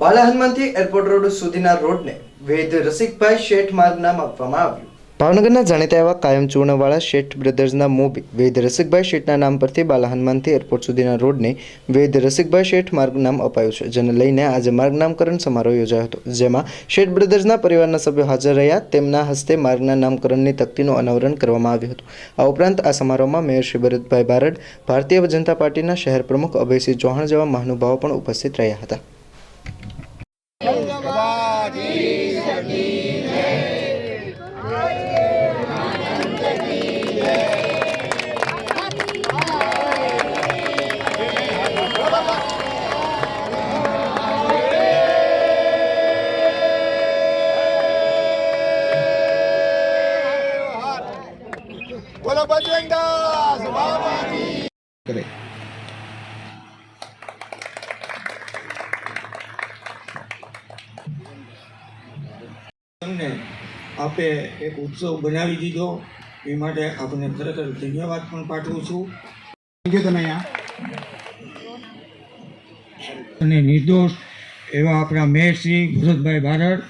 Bala હનુમાનથી airport road સુધીના રોડને વેદ રસિકભાઈ શેઠ માર્ગ નામ આપવામાં આવ્યું. ભાવનગરના જાણીતા એવા કાયમ ચૂર્ણવાળા શેઠ બ્રધર્સના મોભી વેદ રસિકભાઈ શેઠના નામ પરથી બાલાહનમાનથી એરપોર્ટ સુધીના રોડને વેદ રસિકભાઈ શેઠ માર્ગ નામ અપાયું છે, જેને લઈને આજે માર્ગ નામકરણ સમારોહ યોજાયો હતો, જેમાં શેઠ બ્રધર્સના પરિવારના સભ્યો હાજર રહ્યા. તેમના હસ્તે માર્ગના નામકરણની તકતીનું અનાવરણ કરવામાં આવ્યું હતું. આ ઉપરાંત આ સમારોહમાં મેયર શ્રી ભરતભાઈ બારડ, ભારતીય જનતા પાર્ટીના શહેર પ્રમુખ અભયસિંહ ચૌહાણ જેવા મહાનુભાવો પણ ઉપસ્થિત રહ્યા હતા. Bueno, pues venga, ¡Sí! તમને આપે એક ઉત્સવ બનાવી દીધો. એ માટે આપને ખરેખર ધન્યવાદ પણ પાઠવું છું. થેન્ક યુ તમે અને નિર્દોષ એવા આપણા મેયર શ્રી ભરતભાઈ બારડ